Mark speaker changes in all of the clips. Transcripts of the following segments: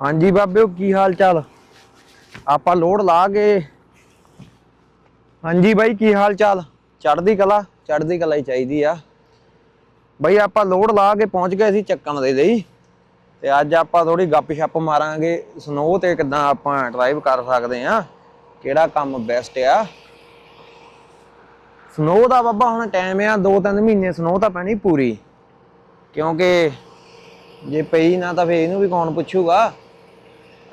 Speaker 1: ਹਾਂਜੀ ਬਾਬਿਓ, ਕੀ ਹਾਲ ਚਾਲ? ਆਪਾਂ ਲੋਡ ਲਾ ਕੇ ਹਾਂਜੀ ਬਾਈ, ਕੀ ਹਾਲ ਚਾਲ? ਚੜਦੀ ਕਲਾ ਚੜਦੀ ਕਲਾ ਹੀ ਚਾਹੀਦੀ ਆ। ਬਾਈ, ਆਪਾਂ ਲੋਡ ਲਾ ਕੇ ਪਹੁੰਚ ਗਏ ਸੀ ਚੱਕਣ ਦੇ ਲਈ ਤੇ ਅੱਜ ਆਪਾਂ ਥੋੜੀ ਗੱਪ ਛੱਪ ਮਾਰਾਂਗੇ। ਸਨੋ ਤੇ ਕਿਦਾਂ ਆਪਾਂ ਡਰਾਈਵ ਕਰ ਸਕਦੇ ਆ, ਕਿਹੜਾ ਕੰਮ ਬੈਸਟ ਆ। ਸਨੋ ਦਾ ਬਾਬਾ ਹੁਣ ਟਾਈਮ ਆ 2-3 ਮਹੀਨੇ ਸਨੋ ਤਾਂ ਪੈਣੀ ਪੂਰੀ। ਕਿਉਂਕਿ ਜੇ ਪਈ ਨਾ ਤਾਂ ਫੇਰ ਇਹਨੂੰ ਵੀ ਕੌਣ ਪੁੱਛੂਗਾ?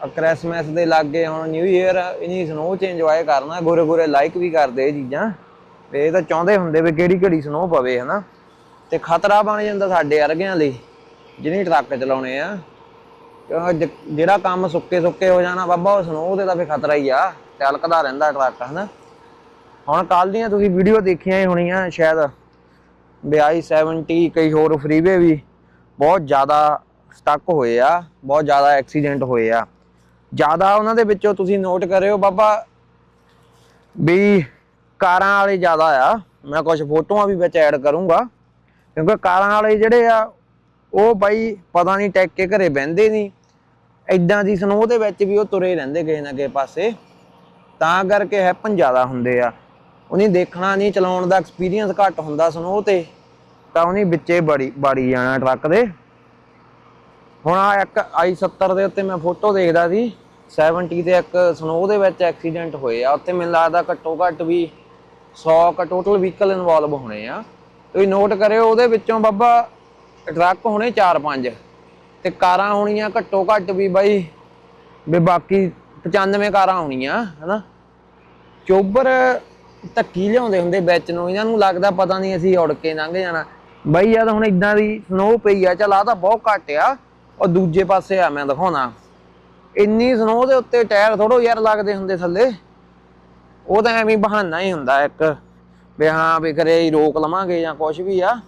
Speaker 1: ਕ੍ਰਿਸਮਸ ਦੇ ਲਾਗੇ ਹੁਣ ਨਿਊ ਇਅਰ ਇਨੀ ਸਨੋ ਚ ਇੰਜੋਏ ਕਰਨਾ, ਗੋਰੇ ਗੋਰੇ ਲਾਈਕ ਵੀ ਕਰਦੇ ਇਹ ਚੀਜ਼ਾਂ। ਤੇ ਇਹ ਤਾਂ ਚਾਹੁੰਦੇ ਹੁੰਦੇ ਵੀ ਕਿਹੜੀ ਕਿਹੜੀ ਸਨੋ ਪਵੇ, ਹਨਾ। ਤੇ ਖਤਰਾ ਬਣ ਜਾਂਦਾ ਸਾਡੇ ਵਰਗਿਆਂ ਲਈ ਜਿਹਨੇ ਟਰੱਕ ਚਲਾਉਣੇ ਆ। ਜਿਹੜਾ ਕੰਮ ਸੁੱਕੇ ਸੁੱਕੇ ਹੋ ਜਾਣਾ ਬਾਬਾ, ਉਹ ਸਨੋ ਤੇ ਤਾਂ ਫੇ ਖਤਰਾ ਹੀ ਆ। ਤਿਲਕਦਾ ਰਹਿੰਦਾ ਟਰੱਕ ਹਨਾ। ਹੁਣ ਕੱਲ ਦੀਆਂ ਤੁਸੀਂ ਵੀਡੀਓ ਦੇਖੀਆਂ ਹੀ ਹੋਣੀਆਂ, ਸ਼ਾਇਦ 22 70 ਕਈ ਹੋਰ ਫਰੀਵੇ ਵੀ ਬਹੁਤ ਜ਼ਿਆਦਾ ਸਟਕ ਹੋਏ ਆ, ਬਹੁਤ ਜ਼ਿਆਦਾ ਐਕਸੀਡੈਂਟ ਹੋਏ ਆ। ਜ਼ਿਆਦਾ ਉਹਨਾਂ ਦੇ ਵਿੱਚੋਂ ਤੁਸੀਂ ਨੋਟ ਕਰਿਓ ਬਾਬਾ ਵੀ ਕਾਰਾਂ ਵਾਲੇ ਜ਼ਿਆਦਾ ਆ। ਮੈਂ ਕੁਝ ਫੋਟੋਆਂ ਵੀ ਵਿੱਚ ਐਡ ਕਰੂੰਗਾ। ਕਿਉਂਕਿ ਕਾਰਾਂ ਵਾਲੇ ਜਿਹੜੇ ਆ, ਉਹ ਬਾਈ ਪਤਾ ਨਹੀਂ ਟੈਕ ਕੇ ਘਰੇ ਬਹਿੰਦੇ ਨਹੀਂ। ਐਦਾਂ ਦੀ ਸਨੋ ਦੇ ਵਿੱਚ ਵੀ ਉਹ ਤੁਰੇ ਰਹਿੰਦੇ ਕਿਸੇ ਨਾ ਕਿਸੇ ਪਾਸੇ। ਤਾਂ ਕਰਕੇ ਹੈਪਨ ਜ਼ਿਆਦਾ ਹੁੰਦੇ ਆ। ਉਹਨੇ ਦੇਖਣਾ ਨਹੀਂ, ਚਲਾਉਣ ਦਾ ਐਕਸਪੀਰੀਅੰਸ ਘੱਟ ਹੁੰਦਾ ਸਨੋ ਤੇ। ਤਾਂ ਉਹਨੇ ਵਿੱਚੇ ਬੜੀ, ਬਾੜੀ ਜਾਣਾ ਟਰੱਕ ਦੇ। ਹੁਣ ਆ ਇੱਕ i70 ਦੇ ਉੱਤੇ ਮੈਂ ਫੋਟੋ ਦੇਖਦਾ ਸੀ। 70 ਦੇ ਇੱਕ ਸਨੋ ਦੇ ਵਿੱਚ ਐਕਸੀਡੈਂਟ ਹੋਏ ਆ। ਉੱਥੇ ਮੈਨੂੰ ਲੱਗਦਾ ਘੱਟੋ ਘੱਟ ਵੀ 100 ਕ ਟੋਟਲ ਵਹੀਕਲ ਇਨਵੋਲਵ ਹੋਣੇ ਆ। ਤੁਸੀਂ ਨੋਟ ਕਰਿਓ, ਉਹਦੇ ਵਿੱਚੋਂ ਬਾਬਾ ਟਰੱਕ ਹੋਣੇ 4-5 ਤੇ ਕਾਰਾਂ ਹੋਣੀਆਂ ਘੱਟੋ ਘੱਟ ਵੀ ਬਾਈ, ਵੀ ਬਾਕੀ 95 ਕਾਰਾਂ ਹੋਣੀਆਂ, ਹਨਾ? ਚੋਬਰ ਧੱਕੀ ਲਿਆਉਂਦੇ ਹੁੰਦੇ ਵਿੱਚ ਨੂੰ, ਇਹਨਾਂ ਨੂੰ ਲੱਗਦਾ ਪਤਾ ਨਹੀਂ ਅਸੀਂ ਉੜ ਕੇ ਲੰਘ ਜਾਣਾ। ਬਾਈ ਯਾਰ ਹੁਣ ਇਦਾਂ ਦੀ ਸਨੋ ਪਈ ਆ, ਚਲ ਆ ਤਾਂ ਬਹੁਤ ਘੱਟ ਆ। ਉਹ ਦੂਜੇ ਪਾਸੇ ਆ, ਮੈਂ ਦਿਖਾਉਣਾ। ਇੰਨੀ ਸਨੋ ਦੇ ਉੱਤੇ ਟਾਇਰ ਥੋੜੋ ਯਾਰ ਲੱਗਦੇ ਹੁੰਦੇ ਥੱਲੇ ਉਹ ਤਾਂ ਐਵੇਂ ਬਹਾਨਾ ਹੀ ਹੁੰਦਾ ਇੱਕ ਵੀ ਹਾਂ ਵੀ ਕਰੇ ਹੀ ਰੋਕ ਲਵਾਂਗੇ ਜਾਂ ਕੁਝ ਵੀ ਆ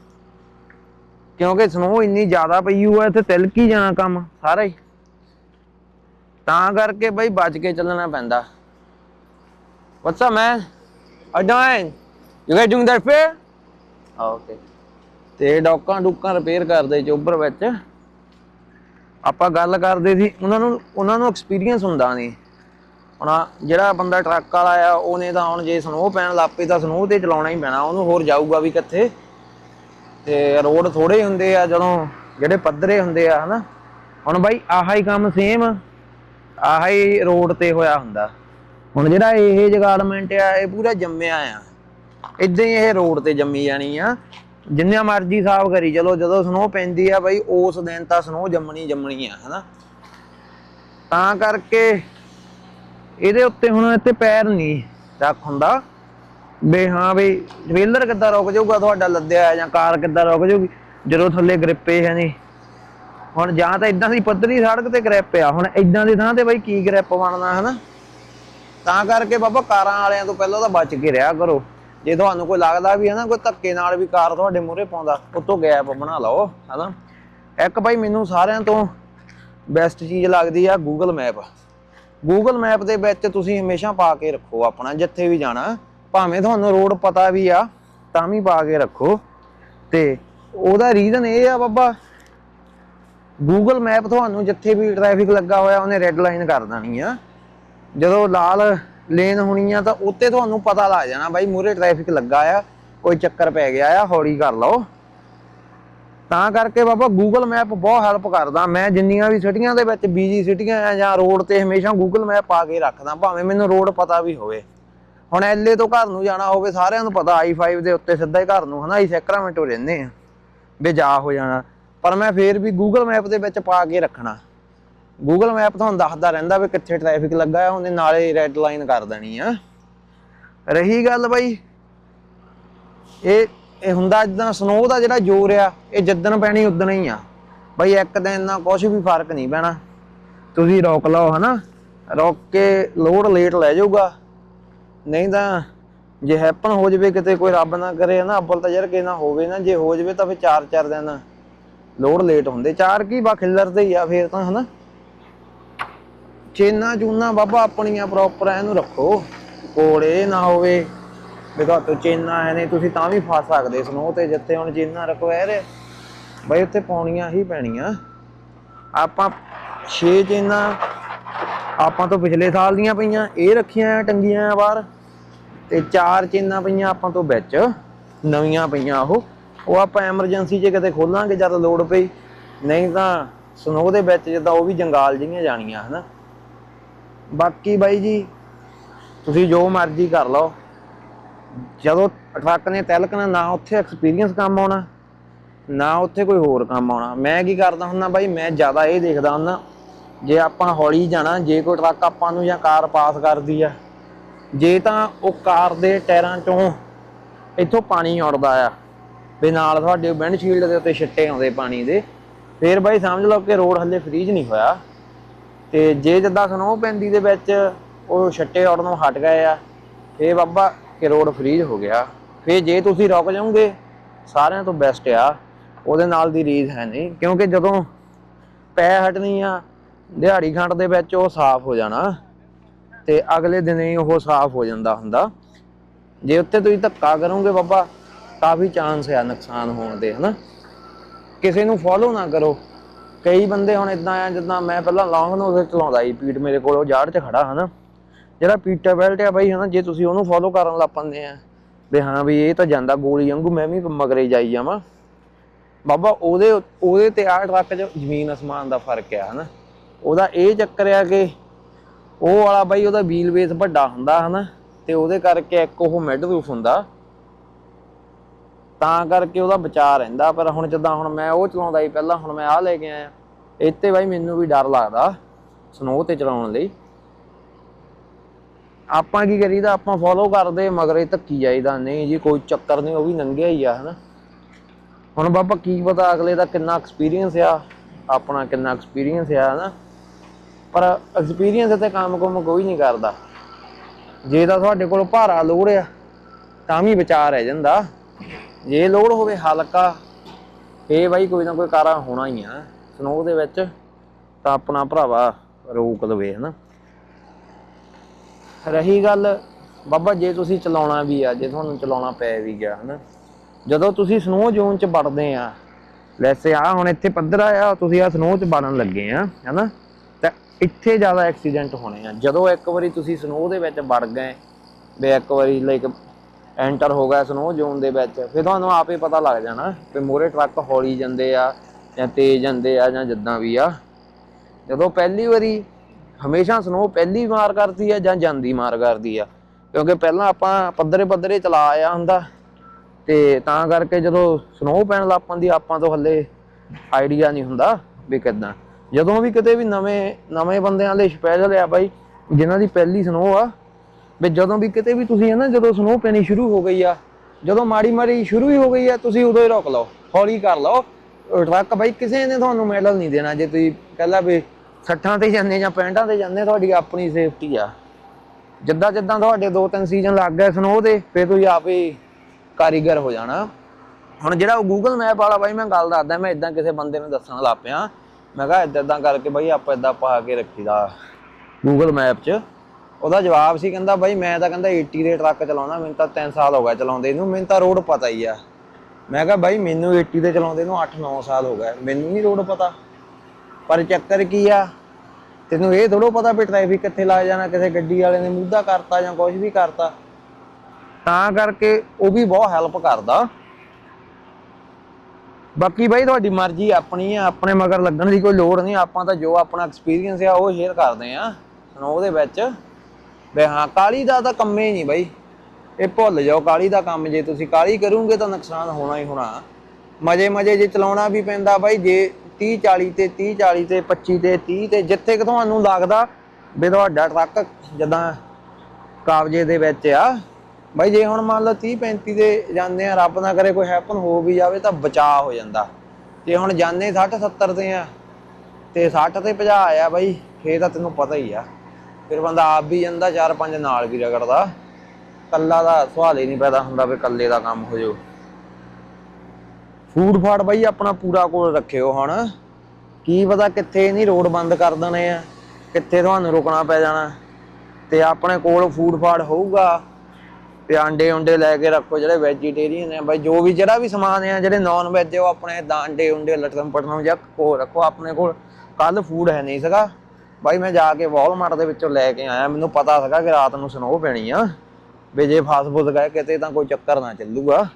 Speaker 1: ਕਿਉਂਕਿ ਸਨੋ ਇੰਨੀ ਜ਼ਿਆਦਾ ਪਈ ਹੋਇਆ ਇੱਥੇ ਤਿਲਕ ਹੀ ਜਾਣਾ ਕੰਮ ਸਾਰਾ ਹੀ ਤਾਂ ਕਰਕੇ ਬਈ ਬਚ ਕੇ ਚੱਲਣਾ ਪੈਂਦਾ What's up, man? How doing? You guys doing that fair? Okay. ਤੇ ਡੌਕਾਂ ਡੁੱਕਾਂ ਰਿਪੇਅਰ ਕਰਦੇ ਚੋਬਰ ਵਿੱਚ ਆਪਾਂ ਗੱਲ ਕਰਦੇ ਸੀ, ਉਹਨਾਂ ਨੂੰ ਉਹਨਾਂ ਨੂੰ ਐਕਸਪੀਰੀਅੰਸ ਹੁੰਦਾ ਨਹੀਂ ਹੁਣ ਜਿਹੜਾ ਬੰਦਾ ਟਰੱਕ ਵਾਲਾ ਆ, ਉਹਨੇ ਤਾਂ ਹੁਣ ਜੇ ਸਨੋ ਪੈਣ ਲੱਪੇ ਤਾਂ ਸਨੋ ਤੇ ਚਲਾਉਣਾ ਹੀ ਪੈਣਾ, ਉਹਨੂੰ ਹੋਰ ਜਾਊਗਾ ਵੀ ਕਿੱਥੇ। ਤੇ ਰੋਡ ਥੋੜੇ ਹੁੰਦੇ ਆ, ਜਦੋਂ ਜਿਹੜੇ ਪੱਧਰੇ ਹੁੰਦੇ ਆ, ਹਨਾ। ਹੁਣ ਬਾਈ, ਆਹਾ ਹੀ ਕੰਮ ਸੇਮ ਆਹਾ ਹੀ ਰੋਡ ਤੇ ਹੋਇਆ ਹੁੰਦਾ। ਹੁਣ ਜਿਹੜਾ ਇਹ ਜਗਾਰਡਮੈਂਟ ਆ, ਇਹ ਪੂਰਾ ਜੰਮਿਆ ਆ। ਇਦਾਂ ਹੀ ਇਹ ਰੋਡ ਤੇ ਜੰਮੀ ਜਾਣੀ ਆ। ਜਿੰਨਾ ਮਰਜ਼ੀ ਸਾਫ਼ ਕਰੀ ਚਲੋ ਜਦੋਂ ਸਨੋ ਪੈਂਦੀ ਆ ਬਈ, ਉਸ ਦਿਨ ਤਾਂ ਸਨੋ ਜੰਮਣੀ ਜੰਮਣੀ ਆ, ਹਨਾ? ਤਾਂ ਕਰਕੇ ਇਹਦੇ ਉੱਤੇ ਹੁਣ ਇੱਥੇ ਪੈਰ ਨਹੀਂ ਰੱਖ ਹੁੰਦਾ। ਵੀ ਹਾਂ ਬਈ ਟ੍ਰੇਲਰ ਕਿੱਦਾਂ ਰੁਕ ਜਾਊਗਾ ਤੁਹਾਡਾ ਲੱਦਿਆ ਜਾਂ ਕਾਰ ਕਿੱਦਾਂ ਰੁਕ ਜਾਊਗੀ? ਜਦੋਂ ਥੱਲੇ ਗ੍ਰਿਪੇ ਹੈ ਨਹੀਂ ਹੁਣ ਜਾਂ ਤਾਂ ਇਦਾਂ ਦੀ ਪੱਧਰੀ ਸੜਕ ਤੇ ਗ੍ਰਿਪ ਆ, ਹੁਣ ਇਦਾਂ ਦੀ ਥਾਂ ਤੇ ਬਈ ਕੀ ਗ੍ਰਿਪ ਬਣਨਾ, ਹਨਾ? ਤਾਂ ਕਰਕੇ ਬਾਬਾ ਕਾਰਾਂ ਵਾਲਿਆਂ ਤੋਂ ਪਹਿਲਾਂ ਤਾਂ ਬਚ ਕੇ ਰਿਹਾ ਕਰੋ। ਜੇ ਤੁਹਾਨੂੰ ਕੋਈ ਲੱਗਦਾ ਵੀ ਹੈ ਨਾ ਕੋਈ ਧੱਕੇ ਨਾਲ ਵੀ ਕਾਰ ਤੁਹਾਡੇ ਮੂਹਰੇ ਪਾਉਂਦਾ, ਉਤੋਂ ਗੈਪ ਬਣਾ ਲਓ, ਹਨਾ। ਇੱਕ ਭਾਈ ਮੈਨੂੰ ਸਾਰਿਆਂ ਤੋਂ ਬੈਸਟ ਚੀਜ਼ ਲੱਗਦੀ ਆ ਗੂਗਲ ਮੈਪ ਗੂਗਲ ਮੈਪ ਦੇ ਵਿੱਚ ਤੁਸੀਂ ਹਮੇਸ਼ਾ ਪਾ ਕੇ ਰੱਖੋ ਆਪਣਾ, ਜਿੱਥੇ ਵੀ ਜਾਣਾ, ਭਾਵੇਂ ਤੁਹਾਨੂੰ ਰੋਡ ਪਤਾ ਵੀ ਆ, ਤਾਂ ਵੀ ਪਾ ਕੇ ਰੱਖੋ। ਤੇ ਉਹਦਾ ਰੀਜ਼ਨ ਇਹ ਆ ਬਾਬਾ ਗੂਗਲ ਮੈਪ ਤੁਹਾਨੂੰ ਜਿੱਥੇ ਵੀ ਟ੍ਰੈਫਿਕ ਲੱਗਾ ਹੋਇਆ, ਉਹਨੇ ਰੈੱਡ ਲਾਈਨ ਕਰ ਦੇਣੀ ਆ। ਜਦੋਂ ਲਾਲ ਲੇਨ ਹੋਣੀ ਆ ਤਾਂ ਉੱਤੇ ਤੁਹਾਨੂੰ ਪਤਾ ਲੱਗ ਜਾਣਾ ਬਾਈ ਮੂਰੇ ਟ੍ਰੈਫਿਕ ਲੱਗਾ ਆ, ਕੋਈ ਚੱਕਰ ਪੈ ਗਿਆ ਆ, ਹੌਲੀ ਕਰ ਲਓ। ਤਾਂ ਕਰਕੇ ਬਾਬਾ ਗੂਗਲ ਮੈਪ ਬਹੁਤ ਹੈਲਪ ਕਰਦਾ। ਮੈਂ ਜਿੰਨੀਆਂ ਵੀ ਸਿਟੀਆਂ ਦੇ ਵਿੱਚ ਬੀਜੀ ਸਿਟੀਆਂ ਆ ਜਾਂ ਰੋਡ ਤੇ ਹਮੇਸ਼ਾ ਗੂਗਲ ਮੈਪ ਪਾ ਕੇ ਰੱਖਦਾ, ਭਾਵੇਂ ਮੈਨੂੰ ਰੋਡ ਪਤਾ ਵੀ ਹੋਵੇ। ਹੁਣ ਐਲੇ ਤੋਂ ਘਰ ਨੂੰ ਜਾਣਾ ਹੋਵੇ, ਸਾਰਿਆਂ ਨੂੰ ਪਤਾ i5 ਦੇ ਉੱਤੇ ਸਿੱਧਾ ਹੀ ਘਰ ਨੂੰ, ਹਨਾ, ਅਸੀਂ ਸੈਕਰਾਮੈਂਟੋ ਰਹਿੰਦੇ ਆ, ਵੀ ਜਾ ਹੋ ਜਾਣਾ। ਪਰ ਮੈਂ ਫੇਰ ਵੀ ਗੂਗਲ ਮੈਪ ਦੇ ਵਿੱਚ ਪਾ ਕੇ ਰੱਖਣਾ। ਗੂਗਲ ਮੈਪ ਤੁਹਾਨੂੰ ਦੱਸਦਾ ਰਹਿੰਦਾ ਵੀ ਕਿੱਥੇ ਟ੍ਰੈਫਿਕ ਲੱਗਾ ਹੈ ਉਹਨੇ ਨਾਲੇ ਰੈੱਡ ਲਾਈਨ ਕਰ ਦੇਣੀ ਆ। ਰਹੀ ਗੱਲ ਬਾਈ, ਇਹ ਇਹ ਹੁੰਦਾ ਜਿੱਦਾਂ ਸਨੋ ਦਾ ਜਿਹੜਾ ਜ਼ੋਰ ਆ, ਇਹ ਜਿੱਦਣ ਪੈਣੀ ਉਦਣ ਹੀ ਆ। ਬਾਈ ਇੱਕ ਦਿਨ ਨਾਲ ਕੁਝ ਵੀ ਫ਼ਰਕ ਨਹੀਂ ਪੈਣਾ। ਤੁਸੀਂ ਰੋਕ ਲਓ, ਹਨਾ? ਰੋਕ ਕੇ ਲੋਡ ਲੇਟ ਲੈ ਜਾਊਗਾ। ਨਹੀਂ ਤਾਂ ਜੇ ਹੈਪਨ ਹੋ ਜਵੇ ਕਿਤੇ ਕੋਈ ਰੱਬ ਨਾ ਕਰੇ ਨਾ ਅੱਬਲ ਤਾਂ ਯਾਰ ਕਿਸੇ ਨਾ ਹੋਵੇ ਨਾ, ਜੇ ਹੋ ਜਵੇ ਤਾਂ ਫਿਰ ਚਾਰ ਚਾਰ ਦਿਨ ਲੋਡ ਲੇਟ ਹੁੰਦੇ। ਚਾਰ ਕੀ ਬਾ ਖਿੱਲਰਦੇ ਹੀ ਆ ਫੇਰ ਤਾਂ, ਹਨਾ? ਚੇਨਾ ਚੂਨਾ ਬਾਬਾ ਆਪਣੀਆਂ ਪ੍ਰੋਪਰ ਇਹਨੂੰ ਰੱਖੋ। ਕੋੜੇ ਨਾ ਹੋਵੇ। ਵੀ ਤੁਹਾਡੇ ਚੇਨਾ ਹੈ ਨਹੀਂ, ਤੁਸੀਂ ਤਾਂ ਵੀ ਫਸ ਸਕਦੇ ਸਨੋ ਤੇ, ਜਿੱਥੇ ਹੁਣ ਚੇਨਾ ਰਿਕਵਾਇਰ ਹੈ ਬਈ ਉੱਥੇ ਪਾਉਣੀਆਂ ਹੀ ਪੈਣੀਆਂ। ਆਪਾਂ 6 ਚੇਨਾਂ ਆਪਾਂ ਤੋਂ ਪਿਛਲੇ ਸਾਲ ਦੀਆਂ ਪਈਆਂ, ਇਹ ਰੱਖੀਆਂ ਟੰਗੀਆਂ ਆ ਬਾਹਰ। ਤੇ ਚਾਰ ਚੇਨਾ ਪਈਆਂ ਆਪਾਂ ਤੋਂ ਵਿੱਚ, ਨਵੀਆਂ ਪਈਆਂ ਉਹ। ਉਹ ਆਪਾਂ ਐਮਰਜੈਂਸੀ 'ਚ ਕਿਤੇ ਖੋਲਾਂਗੇ ਜਦ ਲੋੜ ਪਈ। ਨਹੀਂ ਤਾਂ ਸਨੋ ਦੇ ਵਿੱਚ ਜਿੱਦਾਂ ਉਹ ਵੀ ਜੰਗਾਲ ਜਿਹੀਆਂ ਜਾਣੀਆਂ, ਹਨਾ। ਬਾਕੀ ਬਾਈ ਜੀ, ਤੁਸੀਂ ਜੋ ਮਰਜ਼ੀ ਕਰ ਲਓ। ਜਦੋਂ ਟਰੱਕ ਨੇ ਤਿਲਕਣਾ, ਨਾ ਉੱਥੇ ਐਕਸਪੀਰੀਅੰਸ ਕੰਮ ਆਉਣਾ, ਨਾ ਉੱਥੇ ਕੋਈ ਹੋਰ ਕੰਮ ਆਉਣਾ। ਮੈਂ ਕੀ ਕਰਦਾ ਹੁੰਦਾ ਬਾਈ, ਮੈਂ ਜ਼ਿਆਦਾ ਇਹ ਦੇਖਦਾ ਹੁੰਦਾ, ਜੇ ਆਪਾਂ ਹੌਲੀ ਜਾਣਾ, ਜੇ ਕੋਈ ਟਰੱਕ ਆਪਾਂ ਨੂੰ ਜਾਂ ਕਾਰ ਪਾਸ ਕਰਦੀ ਆ, ਜੇ ਤਾਂ ਉਹ ਕਾਰ ਦੇ ਟਾਇਰਾਂ ਚੋਂ ਇੱਥੋਂ ਪਾਣੀ ਆਉਂਦਾ ਆ, ਵੀ ਨਾਲ ਤੁਹਾਡੇ ਵਿੰਡਸ਼ੀਲਡ ਦੇ ਉੱਤੇ ਛਿੱਟੇ ਆਉਂਦੇ ਪਾਣੀ ਦੇ, ਫੇਰ ਬਾਈ ਸਮਝ ਲਓ ਕਿ ਰੋਡ ਹੱਲੇ ਫ੍ਰੀਜ ਨਹੀਂ ਹੋਇਆ। ਤੇ ਜੇ ਜਿੱਦਾਂ ਸਨੋ ਪੈਂਦੀ ਦੇ ਵਿੱਚ ਉਹ ਛੱਟੇ ਆਉਣੋਂ ਹਟ ਗਏ ਆ ਫੇ ਬਾਬਾ ਕਿ ਰੋਡ ਫ੍ਰੀਜ ਹੋ ਗਿਆ। ਫੇ ਜੇ ਤੁਸੀਂ ਰੁਕ ਜਾਓਗੇ, ਸਾਰਿਆਂ ਤੋਂ ਬੈਸਟ ਆ, ਉਹਦੇ ਨਾਲ ਦੀ ਰੀਜ਼ ਹੈ ਨਹੀਂ, ਕਿਉਂਕਿ ਜਦੋਂ ਪੈ ਹਟਣੀ ਆ, ਦਿਹਾੜੀ ਖੰਡ ਦੇ ਵਿੱਚ ਉਹ ਸਾਫ਼ ਹੋ ਜਾਣਾ ਤੇ ਅਗਲੇ ਦਿਨ ਹੀ ਉਹ ਸਾਫ਼ ਹੋ ਜਾਂਦਾ ਹੁੰਦਾ। ਜੇ ਉੱਤੇ ਤੁਸੀਂ ਧੱਕਾ ਕਰੋਗੇ ਬਾਬਾ ਕਾਫੀ ਚਾਂਸ ਆ ਨੁਕਸਾਨ ਹੋਣ ਦੇ, ਹਨਾ? ਕਿਸੇ ਨੂੰ ਫੋਲੋ ਨਾ ਕਰੋ। ਕਈ ਬੰਦੇ ਹੁਣ ਇਦਾਂ ਆ, ਜਿੱਦਾਂ ਮੈਂ ਪਹਿਲਾਂ ਲੌਂਗ ਨੂੰ ਚਲਾਉਂਦਾ ਸੀ ਪੀਟ ਮੇਰੇ ਕੋਲ, ਉਹ ਜਾੜ 'ਚ ਖੜਾ ਹਨਾ। ਜਿਹੜਾ ਪੀਟਰ ਬੈਲਟ ਆ ਬਾਈ ਹਨਾ, ਜੇ ਤੁਸੀਂ ਉਹਨੂੰ ਫੋਲੋ ਕਰਨ ਲੱਗ ਪੰਦੇ ਆ, ਵੀ ਹਾਂ ਵੀ ਇਹ ਤਾਂ ਜਾਂਦਾ ਗੋਲੀ ਵਾਂਗੂ, ਮੈਂ ਵੀ ਮਗਰੇ ਜਾਈ ਜਾਵਾਂ। ਬਾਬਾ, ਉਹਦੇ ਉਹਦੇ ਤੇ ਆ ਟਰੱਕ 'ਚ ਜ਼ਮੀਨ ਅਸਮਾਨ ਦਾ ਫ਼ਰਕ ਆ ਹਨਾ। ਉਹਦਾ ਇਹ ਚੱਕਰ ਆ ਕਿ ਉਹ ਵਾਲਾ ਬਾਈ ਉਹਦਾ ਵੀਲ ਬੇਸ ਵੱਡਾ ਹੁੰਦਾ ਹਨਾ, ਤੇ ਉਹਦੇ ਕਰਕੇ ਇੱਕ ਉਹ ਮਿਡ ਰੂਫ ਹੁੰਦਾ। ਤਾਂ ਕਰਕੇ ਉਹਦਾ ਬਚਾਅ ਰਹਿੰਦਾ, ਪਰ ਹੁਣ ਜਿੱਦਾਂ ਹੁਣ ਮੈਂ ਉਹ ਚਲਾਉਂਦਾ ਸੀ ਪਹਿਲਾਂ, ਹੁਣ ਮੈਂ ਆਹ ਲੈ ਕੇ ਆਇਆ। ਇੱਥੇ ਬਾਈ ਮੈਨੂੰ ਵੀ ਡਰ ਲੱਗਦਾ, ਸਨੋ ਤੇ ਚਲਾਉਣ ਲਈ। ਆਪਾਂ ਕੀ ਕਰੀਦਾ, ਆਪਾਂ ਫੋਲੋ ਕਰਦੇ, ਮਗਰੇ ਧੱਕੀ ਜਾਈਦਾ, ਨਹੀਂ ਜੀ ਕੋਈ ਚੱਕਰ ਨਹੀਂ, ਉਹ ਵੀ ਨੰਗਿਆ ਹੀ ਆ, ਹਨਾ। ਹੁਣ ਬਾਬਾ ਕੀ ਪਤਾ ਅਗਲੇ ਦਾ ਕਿੰਨਾ ਐਕਸਪੀਰੀਅੰਸ ਆ, ਆਪਣਾ ਕਿੰਨਾ ਐਕਸਪੀਰੀਅੰਸ ਆ, ਹਨਾ। ਪਰ ਐਕਸਪੀਰੀਅੰਸ ਤੇ ਕੰਮ ਕੁਮ ਕੋਈ ਨਹੀਂ ਕਰਦਾ। ਜੇ ਤਾਂ ਤੁਹਾਡੇ ਕੋਲ ਭਾਰਾ ਲੋੜ ਆ, ਤਾਂ ਵੀ ਵਿਚਾਰ ਰਹਿ ਜਾਂਦਾ। ਜੇ ਲੋਡ ਹੋਵੇ ਹਲਕਾ ਫੇ ਬਾਈ ਕੋਈ ਨਾ ਕੋਈ ਕਾਰਾ ਹੋਣਾ ਹੀ ਆ। ਸਨੋ ਦੇ ਵਿੱਚ ਤਾਂ ਆਪਣਾ ਭਰਾਵਾ ਰੋਕ ਲਵੇ ਹਨਾ। ਰਹੀ ਗੱਲ, ਬਾਬਾ ਜੇ ਤੁਸੀਂ ਚਲਾਉਣਾ ਵੀ ਆ, ਜੇ ਤੁਹਾਨੂੰ ਚਲਾਉਣਾ ਪੈ ਵੀ ਗਿਆ, ਹਨਾ। ਜਦੋਂ ਤੁਸੀਂ ਸਨੋ ਜ਼ੋਨ ਚ ਵੜਦੇ ਆ, ਵੈਸੇ ਆ ਹੁਣ ਇੱਥੇ ਪੱਧਰਾ ਆ, ਤੁਸੀਂ ਆ ਸਨੋ ਚ ਵੜਨ ਲੱਗੇ ਆ, ਹਨਾ। ਤਾਂ ਇੱਥੇ ਜ਼ਿਆਦਾ ਐਕਸੀਡੈਂਟ ਹੋਣੇ ਆ। ਜਦੋਂ ਇੱਕ ਵਾਰੀ ਤੁਸੀਂ ਸਨੋ ਦੇ ਵਿੱਚ ਵੜ ਗਏ, ਵੀ ਇੱਕ ਵਾਰੀ ਲਾਈਕ ਐਂਟਰ ਹੋ ਗਿਆ ਸਨੋ ਜ਼ੋਨ ਦੇ ਵਿੱਚ, ਫਿਰ ਤੁਹਾਨੂੰ ਆਪੇ ਪਤਾ ਲੱਗ ਜਾਣਾ ਕਿ ਮੋਰੇ ਟਰੱਕ ਹੌਲੀ ਜਾਂਦੇ ਆ ਜਾਂ ਤੇਜ਼ ਜਾਂਦੇ ਆ ਜਾਂ ਜਿੱਦਾਂ ਵੀ ਆ। ਜਦੋਂ ਪਹਿਲੀ ਵਾਰੀ ਹਮੇਸ਼ਾ ਸਨੋ ਪਹਿਲੀ ਮਾਰ ਕਰਦੀ ਆ ਜਾਂ ਜਾਂਦੀ ਮਾਰ ਕਰਦੀ ਆ, ਕਿਉਂਕਿ ਪਹਿਲਾਂ ਆਪਾਂ ਪੱਧਰੇ ਪੱਧਰੇ ਚਲਾ ਆਇਆ ਹੁੰਦਾ ਤੇ ਤਾਂ ਕਰਕੇ ਜਦੋਂ ਸਨੋ ਪੈਣ ਲੱਗ ਪੈਂਦੀ ਆਪਾਂ ਤੋਂ ਹੱਲੇ ਆਈਡੀਆ ਨਹੀਂ ਹੁੰਦਾ ਵੀ ਕਿੱਦਾਂ। ਜਦੋਂ ਵੀ ਕਿਤੇ ਵੀ ਨਵੇਂ ਨਵੇਂ ਬੰਦਿਆਂ ਲਈ ਸਪੈਸ਼ਲ ਆ ਬਾਈ, ਜਿਨ੍ਹਾਂ ਦੀ ਪਹਿਲੀ ਸਨੋ ਆ ਵੀ ਜਦੋਂ ਵੀ ਕਿਤੇ ਵੀ ਤੁਸੀਂ ਹੈ ਨਾ, ਜਦੋਂ ਸਨੋ ਪੈਣੀ ਸ਼ੁਰੂ ਹੋ ਗਈ ਆ, ਜਦੋਂ ਮਾੜੀ ਮਾੜੀ ਸ਼ੁਰੂ ਹੀ ਹੋ ਗਈ ਆ, ਤੁਸੀਂ ਉਦੋਂ ਹੀ ਰੋਕ ਲਓ, ਹੌਲੀ ਕਰ ਲਓ। ਟਰੱਕ ਬਾਈ, ਕਿਸੇ ਨੇ ਤੁਹਾਨੂੰ ਮੈਡਲ ਨਹੀਂ ਦੇਣਾ, ਜੇ ਤੁਸੀਂ ਕਹਿੰਦਾ ਵੀ 60 ਤੇ ਜਾਂਦੇ ਜਾਂ 65 ਤੇ ਜਾਂਦੇ, ਤੁਹਾਡੀ ਆਪਣੀ ਸੇਫਟੀ ਆ। ਜਿੱਦਾਂ ਜਿੱਦਾਂ ਤੁਹਾਡੇ ਦੋ ਤਿੰਨ ਸੀਜ਼ਨ ਲੱਗ ਗਏ ਸਨੋ ਦੇ, ਫਿਰ ਤੁਸੀਂ ਆਪੇ ਕਾਰੀਗਰ ਹੋ ਜਾਣਾ। ਹੁਣ ਜਿਹੜਾ ਉਹ ਗੂਗਲ ਮੈਪ ਵਾਲਾ ਬਾਈ, ਮੈਂ ਗੱਲ ਦੱਸਦਾ, ਮੈਂ ਇਦਾਂ ਕਿਸੇ ਬੰਦੇ ਨੂੰ ਦੱਸਣ ਲੱਗ ਪਿਆ। ਮੈਂ ਕਿਹਾ ਇਦਾਂ ਇਦਾਂ ਕਰਕੇ ਬਾਈ, ਆਪਾਂ ਇਦਾਂ ਪਾ ਕੇ ਰੱਖੀਦਾ ਗੂਗਲ ਮੈਪ 'ਚ। ਉਹਦਾ ਜਵਾਬ ਸੀ, ਕਹਿੰਦਾ ਬਾਈ ਮੈਂ ਤਾਂ ਕਹਿੰਦਾ 80 ਦੇ ਟਰੱਕ ਚਲਾਉਣਾ ਮੈਨੂੰ ਤਾਂ 3 ਸਾਲ ਹੋ ਗਿਆ ਚਲਾਉਂਦੇ ਨੂੰ, ਮੈਨੂੰ ਤਾਂ ਰੋਡ ਪਤਾ ਹੀ ਆ। ਮੈਂ ਕਿਹਾ ਬਾਈ ਮੈਨੂੰ 80 ਦੇ ਚਲਾਉਂਦੇ ਨੂੰ 8-9 ਸਾਲ ਹੋ ਗਏ, ਮੈਨੂੰ ਨਹੀਂ ਰੋਡ ਪਤਾ। ਪਰ ਚੱਕਰ ਕੀ ਆ, ਤੈਨੂੰ ਇਹ ਥੋੜੋ ਪਤਾ ਵੀ ਟ੍ਰੈਫਿਕ ਕਿੱਥੇ ਲੱਗ ਜਾਣਾ, ਕਿਸੇ ਗੱਡੀ ਵਾਲੇ ਨੇ ਮੁੱਦਾ ਕਰਤਾ ਜਾਂ ਕੁਝ ਵੀ ਕਰਤਾ। ਤਾਂ ਕਰਕੇ ਉਹ ਵੀ ਬਹੁਤ ਹੈਲਪ ਕਰਦਾ। ਬਾਕੀ ਬਾਈ ਤੁਹਾਡੀ ਮਰਜ਼ੀ ਆਪਣੀ ਆ, ਆਪਣੇ ਮਗਰ ਲੱਗਣ ਦੀ ਕੋਈ ਲੋੜ ਨਹੀਂ, ਆਪਾਂ ਤਾਂ ਜੋ ਆਪਣਾ ਐਕਸਪੀਰੀਅੰਸ ਆ, ਉਹ ਸ਼ੇਅਰ ਕਰਦੇ ਆ ਸਨੋ ਦੇ ਵਿੱਚ। ਵੀ ਹਾਂ, ਕਾਲੀ ਦਾ ਤਾਂ ਕੰਮੇ ਹੀ ਨਹੀਂ ਬਾਈ। ਇਹ ਭੁੱਲ ਜਾਓ, ਕਾਲੀ ਦਾ ਕੰਮ ਜੇ ਤੁਸੀਂ ਕਾਲੀ ਕਰੋਗੇ ਤਾਂ ਨੁਕਸਾਨ ਹੋਣਾ ਹੀ ਹੋਣਾ। ਮਜੇ ਮਜੇ ਜੇ ਚਲਾਉਣਾ ਵੀ ਪੈਂਦਾ ਬਾਈ, ਜੇ 30 40 ਤੇ 30 40 ਤੇ 25 ਤੇ 30 ਤੇ ਜਿੱਥੇ ਕਿ ਤੁਹਾਨੂੰ ਲੱਗਦਾ ਵੀ ਤੁਹਾਡਾ ਟਰੱਕ ਜਦਾਂ ਕਾਬਜੇ ਦੇ ਵਿੱਚ ਆ। ਬਾਈ ਜੇ ਹੁਣ ਮੰਨ ਲਓ 30 35 ਤੇ ਜਾਂਦੇ ਆ, ਰੱਬ ਨਾ ਕਰੇ ਕੋਈ ਹੈਪਨ ਹੋ ਵੀ ਜਾਵੇ ਤਾਂ ਬਚਾਅ ਹੋ ਜਾਂਦਾ। ਤੇ ਹੁਣ ਜਾਂਦੇ 60 70 ਤੇ ਆ, ਤੇ 60 ਤੇ 50 ਆਇਆ ਬਾਈ, ਫੇਰ ਤਾਂ ਤੈਨੂੰ ਪਤਾ ਹੀ ਆ। ਫਿਰ ਬੰਦਾ ਆਪ ਵੀ ਜਾਂਦਾ, ਚਾਰ ਪੰਜ ਨਾਲ ਵੀ ਰਗੜਦਾ। ਕੱਲਾ ਦਾ ਸਵਾਲ ਹੀ ਨਹੀਂ ਪੈਦਾ ਹੁੰਦਾ ਵੀ ਕੱਲੇ ਦਾ ਕੰਮ ਹੋ ਜਾਊ। ਫੂਡ ਫਾੜ ਬਾਈ, ਆਪਣਾ ਪੂਰਾ ਕੋਲ ਰੱਖਿਓ ਹੁਣ। ਕੀ ਪਤਾ ਕਿੱਥੇ ਨਹੀਂ ਰੋਡ ਬੰਦ ਕਰ ਦੇਣੇ ਆ, ਕਿੱਥੇ ਤੁਹਾਨੂੰ ਰੁਕਣਾ ਪੈ ਜਾਣਾ। ਤੇ ਆਪਣੇ ਕੋਲ ਫੂਡ ਫਾੜ ਹੋਊਗਾ, ਤੇ ਆਂਡੇ ਉਂਡੇ ਲੈ ਕੇ ਰੱਖੋ ਜਿਹੜੇ ਵੈਜੀਟੇਰੀਅਨ ਆ। ਬਾਈ, ਜੋ ਵੀ ਜਿਹੜਾ ਵੀ ਸਮਾਨ ਆ, ਜਿਹੜੇ ਨਾਨ ਵੈਜ ਉਹ ਆਪਣੇ ਆਂਡੇ ਉਂਡੇ ਲਟਕਮ ਪਟਨਮ ਜਾਂ ਕੋ ਰੱਖੋ। ਆਪਣੇ ਕੋਲ ਕੱਲ ਫੂਡ ਹੈ ਨਹੀਂ ਸੀਗਾ। ਬਾਈ ਮੈਂ ਜਾ ਕੇ ਵਾਲਮਾਰਟ ਦੇ ਵਿੱਚੋਂ ਲੈ ਕੇ ਆਇਆ। ਮੈਨੂੰ ਪਤਾ ਸੀਗਾ ਕਿ ਰਾਤ ਨੂੰ ਸਨੋ ਪੈਣੀ ਆ। ਵੀ ਜੇ ਫਸ ਫੁਸ ਗਏ, ਕਿਤੇ ਤਾਂ ਕੋਈ ਚੱਕਰ ਨਾ ਚੱਲੂਗਾ।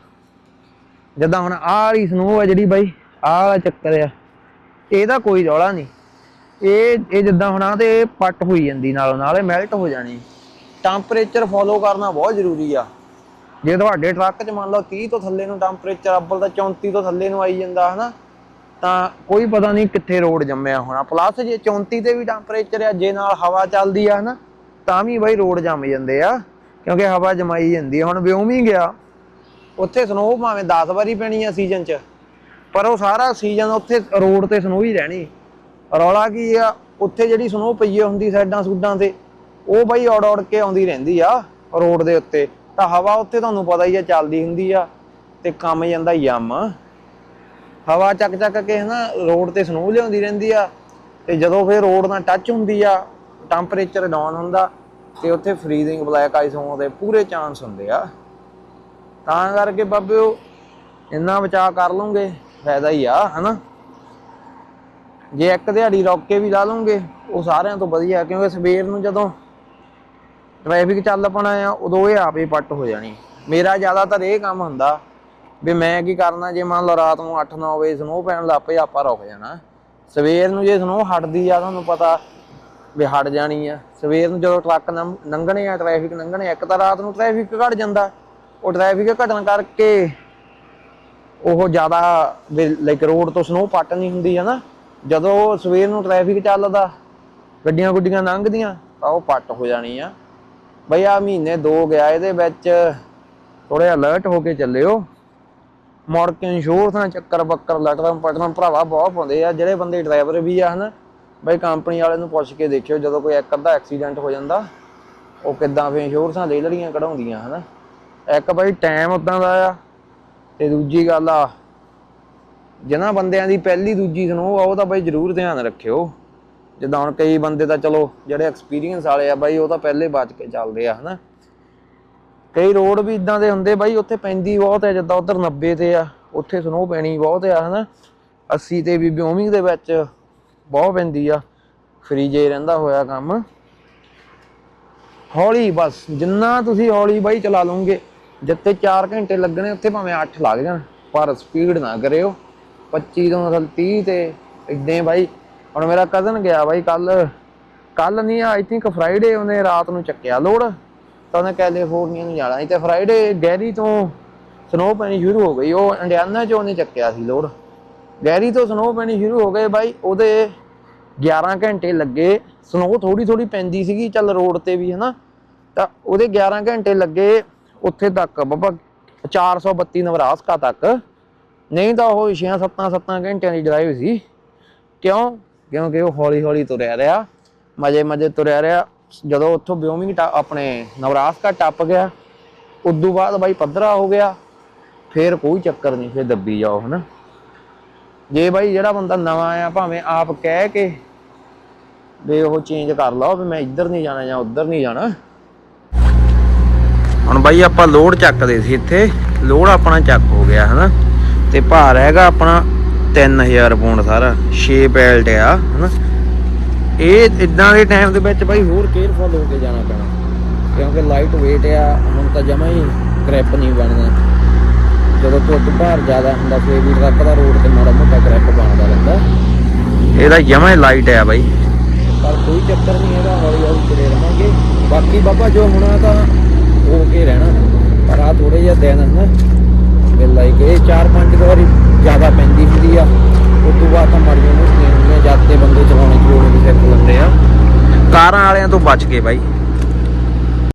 Speaker 1: ਜਿੱਦਾਂ ਹੁਣ ਆਹ ਵਾਲੀ ਸਨੋ ਆ ਜਿਹੜੀ ਬਾਈ, ਆਹ ਵਾਲਾ ਚੱਕਰ ਆ। ਇਹਦਾ ਕੋਈ ਰੌਲਾ ਨਹੀਂ। ਇਹ ਇਹ ਜਿੱਦਾਂ ਹੁਣ ਆ ਤੇ ਪੱਟ ਹੋਈ ਜਾਂਦੀ, ਨਾਲੋਂ ਨਾਲ ਇਹ ਮੈਲਟ ਹੋ ਜਾਣੀ। ਟੈਂਪਰੇਚਰ ਫੋਲੋ ਕਰਨਾ ਬਹੁਤ ਜ਼ਰੂਰੀ ਆ। ਜੇ ਤੁਹਾਡੇ ਟਰੱਕ 'ਚ ਮੰਨ ਲਓ 30 ਤੋਂ ਥੱਲੇ ਨੂੰ ਟੈਂਪਰੇਚਰ ਅੱਬਲ ਤਾਂ 34 ਤੋਂ ਥੱਲੇ ਨੂੰ ਆਈ ਜਾਂਦਾ, ਹਨਾ? ਤਾਂ ਕੋਈ ਪਤਾ ਨਹੀਂ ਕਿੱਥੇ ਰੋਡ ਜੰਮਿਆ ਹੋਣਾ। ਪਲੱਸ ਜੇ 34 ਤੇ ਵੀ ਟੈਂਪਰੇਚਰ ਆ, ਜੇ ਨਾਲ ਹਵਾ ਚੱਲਦੀ ਆ ਨਾ ਤਾਂ ਵੀ ਬਾਈ ਰੋਡ ਜੰਮ ਜਾਂਦੇ ਆ। ਕਿਉਂਕਿ ਹਵਾ ਜਮਾਈ ਜਾਂਦੀ ਆ। ਹੁਣ ਵਿਉਂ ਹੀ ਗਿਆ। ਉੱਥੇ ਸਨੋ ਭਾਵੇਂ 10 ਵਾਰੀ ਪੈਣੀ ਆ ਸੀਜ਼ਨ 'ਚ, ਪਰ ਉਹ ਸਾਰਾ ਸੀਜ਼ਨ ਉੱਥੇ ਰੋਡ ਤੇ ਸਨੋ ਹੀ ਰਹਿਣੀ। ਰੌਲਾ ਕੀ ਆ? ਉੱਥੇ ਜਿਹੜੀ ਸਨੋ ਪਈ ਹੁੰਦੀ ਸਾਈਡਾਂ ਸੂਡਾਂ ਤੇ, ਉਹ ਬਾਈ ਔੜ ਔੜ ਕੇ ਆਉਂਦੀ ਰਹਿੰਦੀ ਆ ਰੋਡ ਦੇ ਉੱਤੇ। ਤਾਂ ਹਵਾ ਉੱਥੇ ਤੁਹਾਨੂੰ ਪਤਾ ਹੀ ਆ, ਚੱਲਦੀ ਹੁੰਦੀ ਆ, ਤੇ ਕੰਮ ਜਾਂਦਾ ਯਮ। ਹਵਾ ਚੱਕ ਚੱਕ ਕੇ ਹਨਾ, ਰੋਡ ਤੇ ਸਨੋ ਲਿਆਉਂਦੀ ਰਹਿੰਦੀ ਆ, ਤੇ ਜਦੋਂ ਫਿਰ ਰੋਡ ਨਾਲ ਟੱਚ ਹੁੰਦੀ ਆ ਟੈਂਪਰੇਚਰ ਡਾਊਨ ਹੁੰਦਾ, ਤੇ ਉੱਥੇ ਫਰੀਜ਼ਿੰਗ ਬਲੈਕ ਆਈਸ ਹੋਣ ਦੇ ਪੂਰੇ ਚਾਂਸ ਹੁੰਦੇ ਆ। ਤਾਂ ਕਰਕੇ ਬਾਬਿਓ, ਇੰਨਾ ਬਚਾਅ ਕਰ ਲਓਗੇ, ਫਾਇਦਾ ਹੀ ਆ, ਹਨਾ। ਜੇ ਇੱਕ ਦਿਹਾੜੀ ਰੁਕ ਕੇ ਵੀ ਲਾ ਲਓਗੇ, ਉਹ ਸਾਰਿਆਂ ਤੋਂ ਵਧੀਆ, ਕਿਉਂਕਿ ਸਵੇਰ ਨੂੰ ਜਦੋਂ ਟ੍ਰੈਫਿਕ ਚੱਲ ਪਣਾ ਆ, ਉਦੋਂ ਇਹ ਆਪੇ ਪੱਟ ਹੋ ਜਾਣੀ। ਮੇਰਾ ਜ਼ਿਆਦਾਤਰ ਇਹ ਕੰਮ ਹੁੰਦਾ ਵੀ ਮੈਂ ਕੀ ਕਰਨਾ ਜੇ ਮੰਨ ਲਓ ਰਾਤ ਨੂੰ 8-9 ਵਜੇ ਸਨੋ ਪੈਣ ਲੱਗ ਪਈ, ਆਪਾਂ ਰੁਕ ਜਾਣਾ। ਸਵੇਰ ਨੂੰ ਜੇ ਸਨੋ ਹਟਦੀ ਆ, ਤੁਹਾਨੂੰ ਪਤਾ ਵੀ ਹਟ ਜਾਣੀ ਆ। ਸਵੇਰ ਨੂੰ ਜਦੋਂ ਟਰੱਕ ਲੰਘਣੇ ਆ, ਟ੍ਰੈਫਿਕ ਲੰਘਣੇ ਇੱਕ ਤਾਂ ਰਾਤ ਨੂੰ ਟ੍ਰੈਫਿਕ ਘਟ ਜਾਂਦਾ। ਉਹ ਟ੍ਰੈਫਿਕ ਘਟਣ ਕਰਕੇ ਉਹ ਜ਼ਿਆਦਾ ਲਾਈਕ ਰੋਡ ਤੋਂ ਸਨੋ ਪੱਟ ਨਹੀਂ ਹੁੰਦੀ ਹੈ ਨਾ ਜਦੋਂ ਸਵੇਰ ਨੂੰ ਟ੍ਰੈਫਿਕ ਚੱਲਦਾ, ਗੱਡੀਆਂ ਗੁੱਡੀਆਂ ਲੰਘਦੀਆਂ, ਤਾਂ ਉਹ ਪੱਟ ਹੋ ਜਾਣੀ ਆ। ਬਈ ਆ ਮਹੀਨੇ ਦੋ ਗਿਆ, ਇਹਦੇ ਵਿੱਚ ਥੋੜੇ ਅਲਰਟ ਹੋ ਕੇ ਚੱਲਿਓ। ਮੁੜ ਕੇ ਇੰਸ਼ੋਰ ਨਾਲ ਚੱਕਰ ਬੱਕਰ ਲਟਰਮ ਪਟਰਮ ਭਰਾਵਾ ਬਹੁਤ ਪਾਉਂਦੇ ਆ, ਜਿਹੜੇ ਬੰਦੇ ਡਰਾਈਵਰ ਵੀ ਆ ਹਨਾ, ਬਈ ਕੰਪਨੀ ਵਾਲੇ ਨੂੰ ਪੁੱਛ ਕੇ ਦੇਖਿਓ, ਜਦੋਂ ਕੋਈ ਇੱਕ ਅੱਧਾ ਐਕਸੀਡੈਂਟ ਹੋ ਜਾਂਦਾ, ਉਹ ਕਿੱਦਾਂ ਫੇ ਇੰਸ਼ੋਰੈਂਸਾਂ ਲੈ ਲੜੀਆਂ ਕਢਾਉਂਦੀਆਂ ਹਨਾ। ਇੱਕ ਬਈ ਟਾਈਮ ਉਦਾਂ ਦਾ ਆ, ਤੇ ਦੂਜੀ ਗੱਲ ਆ, ਜਿਨ੍ਹਾਂ ਬੰਦਿਆਂ ਦੀ ਪਹਿਲੀ ਦੂਜੀ ਸਨੋ ਆ ਉਹ ਤਾਂ ਬਈ ਜ਼ਰੂਰ ਧਿਆਨ ਰੱਖਿਓ। ਜਿੱਦਾਂ ਹੁਣ ਕਈ ਬੰਦੇ ਤਾਂ ਚਲੋ, ਜਿਹੜੇ ਐਕਸਪੀਰੀਅੰਸ ਵਾਲੇ ਆ ਬਾਈ, ਉਹ ਤਾਂ ਪਹਿਲੇ ਬਚ ਕੇ ਚੱਲਦੇ ਆ ਹਨਾ। ਕਈ ਰੋਡ ਵੀ ਇਦਾਂ ਦੇ ਹੁੰਦੇ ਬਾਈ, ਉੱਥੇ ਪੈਂਦੀ ਬਹੁਤ ਹੈ, ਜਿੱਦਾਂ ਉਧਰ 90 ਤੇ ਆ, ਉੱਥੇ ਸਨੋ ਪੈਣੀ ਬਹੁਤ ਆ, ਹਨਾ? 80 ਤੇ ਵੀ ਬਿਓਮਿੰਗ ਦੇ ਵਿੱਚ ਬਹੁਤ ਪੈਂਦੀ ਆ, ਫਰੀਜੇ ਰਹਿੰਦਾ ਹੋਇਆ ਕੰਮ। ਹੌਲੀ ਬਸ, ਜਿੰਨਾ ਤੁਸੀਂ ਹੌਲੀ ਬਾਈ ਚਲਾ ਲਓਗੇ, ਜਿੱਥੇ 4 ਘੰਟੇ ਲੱਗਣੇ, ਉੱਥੇ ਭਾਵੇਂ 8 ਲੱਗ ਜਾਣ, ਪਰ ਸਪੀਡ ਨਾ ਕਰਿਓ। 25 ਤੋਂ ਮਤਲਬ 30 ਤੇ ਇਦਾਂ ਬਾਈ, ਹੁਣ ਮੇਰਾ ਕਜ਼ਨ ਗਿਆ ਬਾਈ ਕੱਲ ਕੱਲ ਨਹੀਂ ਆਈ ਥਿੰਕ ਫਰਾਈਡੇ ਉਹਨੇ ਰਾਤ ਨੂੰ ਚੱਕਿਆ, ਲੋੜ। ਤਾਂ ਉਹਨੇ ਕੈਲੀਫੋਰਨੀਆ ਨੂੰ ਜਾਣਾ। ਸੀ ਤੇ ਫਰਾਈਡੇ ਗੈਰੀ ਤੋਂ ਸਨੋ ਪੈਣੀ ਸ਼ੁਰੂ ਹੋ ਗਈ। ਉਹ ਇੰਡੀਆਨਾ ਚੋਂ ਉਹਨੇ ਚੱਕਿਆ ਸੀ ਲੋਡ। ਗੈਰੀ ਤੋਂ ਸਨੋ ਪੈਣੀ ਸ਼ੁਰੂ ਹੋ ਗਏ ਬਾਈ, ਉਹਦੇ 11 ਘੰਟੇ ਲੱਗੇ। ਸਨੋ ਥੋੜੀ ਥੋੜੀ ਪੈਂਦੀ ਸੀਗੀ, ਚੱਲ ਰੋਡ ਤੇ ਵੀ, ਹਨਾ? ਤਾਂ ਉਹਦੇ 11 ਘੰਟੇ ਲੱਗੇ, ਉੱਥੇ ਤੱਕ ਬਾਬਾ 432 ਨਵਰਾਸਕਾ ਤੱਕ। ਨਹੀਂ ਤਾਂ ਉਹ 6 7 7 ਘੰਟਿਆਂ ਦੀ ਡਰਾਈਵ ਸੀ। ਕਿਉਂ? ਕਿਉਂਕਿ ਉਹ ਹੌਲੀ ਹੌਲੀ ਤੁਰਿਆ ਰਿਹਾ। ਮਜੇ ਮਜੇ ਤੁਰਿਆ ਰਿਹਾ। ਜਦੋਂ ਉੱਥੋਂ ਬਿਓਮਿੰਗ ਆਪਣੇ ਨਵਰਾਸਕਾ ਟੱਪ ਗਿਆ, ਉਦੋਂ ਬਾਅਦ ਬਾਈ ਪੱਧਰਾ ਹੋ ਗਿਆ, ਫੇਰ ਕੋਈ ਚੱਕਰ ਨਹੀਂ, ਫੇਰ ਦੱਬੀ ਜਾਓ, ਹਨਾ। ਜੇ ਬਾਈ ਜਿਹੜਾ ਬੰਦਾ ਨਵਾਂ ਆ ਭਾਵੇਂ ਆਪ ਕਹਿ ਕੇ ਵੀ ਉਹ ਚੇਂਜ ਕਰ ਲਓ ਵੀ ਮੈਂ ਇੱਧਰ ਨਹੀਂ ਜਾਣਾ ਜਾਂ ਉੱਧਰ ਨਹੀਂ ਜਾਣਾ। ਹੁਣ ਬਾਈ ਆਪਾਂ ਲੋਡ ਚੱਕਦੇ ਸੀ ਇੱਥੇ, ਲੋਡ ਆਪਣਾ ਚੱਕ ਹੋ ਗਿਆ, ਹਨਾ। ਤੇ ਭਾਰ ਹੈਗਾ ਆਪਣਾ 3000 ਪੌਂਡ ਸਾਰਾ 6 ਪੈਲਟ ਆ, ਹਨਾ। ਇਹ ਇਦਾਂ ਦੇ ਟਾਈਮ ਦੇ ਵਿੱਚ ਬਾਈ ਹੋਰ ਕੇਅਰਫੁਲ ਹੋ ਕੇ ਜਾਣਾ ਪੈਣਾ। ਕਿਉਂਕਿ ਲਾਈਟ weight ਆ, ਹੁਣ ਤਾਂ ਜਮਾ ਹੀ ਗ੍ਰਿਪ ਨਹੀਂ ਬਣਦਾ ਜਦੋਂ ਟੁੱਟ ਭਾਰ ਜ਼ਿਆਦਾ ਹੁੰਦਾ ਫੇਰ ਵੀ ਟਰੱਕ ਦਾ ਰੋਡ ਤੇ ਮਾੜਾ ਮੋਟਾ ਗ੍ਰਿਪ ਬਣਦਾ ਰਹਿੰਦਾ। ਇਹਦਾ ਜਮਾ ਹੀ ਲਾਈਟ ਆ ਬਾਈ। ਪਰ ਕੋਈ ਚੱਕਰ ਨਹੀਂ ਇਹਦਾ ਹੌਲੀ ਹੌਲੀ ਚਲੇ ਰਹਾਂਗੇ। ਬਾਕੀ ਬਾਬਾ, ਜੋ ਹੋਣਾ ਤਾਂ ਹੋ ਕੇ ਰਹਿਣਾ। ਪਰ ਆ ਥੋੜੇ ਜਿਹਾ ਦਿਨ ਨਾ ਵੀ ਲਾਈਕ ਇਹ 4-5 ਵਾਰੀ ਜ਼ਿਆਦਾ ਪੈਂਦੀ ਹੁੰਦੀ ਆ। ਉਸ ਤੋਂ ਬਾਅਦ ਤਾਂ ਮਰਜ਼ੀ ਨੂੰ ਹੁੰਦੀਆਂ ਜਦ ਬੰਦੇ ਚਲਾਉਣੇ ਚਲਾਉਣੇ ਵੀ ਸਿੱਖ ਲੈਂਦੇ ਆ। ਕਾਰਾਂ ਵਾਲਿਆਂ ਤੋਂ ਬਚ ਕੇ ਬਾਈ।